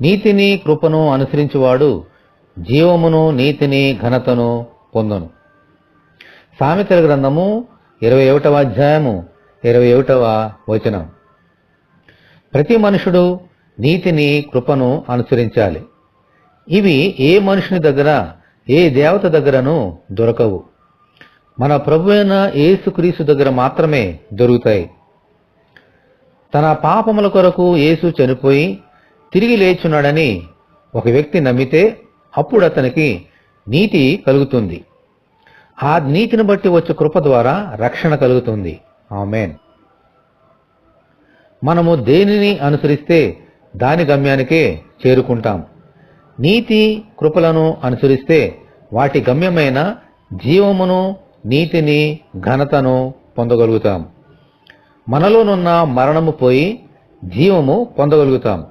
నీతిని కృపను అనుసరించువాడు జీవమును నీతిని ఘనతను పొందును. సామెతల గ్రంథము ఇరవై ఒకటవ అధ్యాయము ఇరవై ఒకటవ వచనం. ప్రతి మనుషుడు నీతిని కృపను అనుసరించాలి. ఇవి ఏ మనుషుని దగ్గర ఏ దేవత దగ్గరను దొరకవు. మన ప్రభు అయిన యేసుక్రీస్తు దగ్గర మాత్రమే దొరుకుతాయి. తన పాపముల కొరకు యేసు చనిపోయి తిరిగి లేచున్నాడని ఒక వ్యక్తి నమ్మితే అప్పుడు అతనికి నీతి కలుగుతుంది. ఆ నీతిని బట్టి వచ్చే కృప ద్వారా రక్షణ కలుగుతుంది. ఆమెన్. మనము దేనిని అనుసరిస్తే దాని గమ్యానికే చేరుకుంటాం. నీతి కృపలను అనుసరిస్తే వాటి గమ్యమైన జీవమును నీతిని ఘనతను పొందగలుగుతాం. మనలోనున్న మరణము పోయి జీవము పొందగలుగుతాం.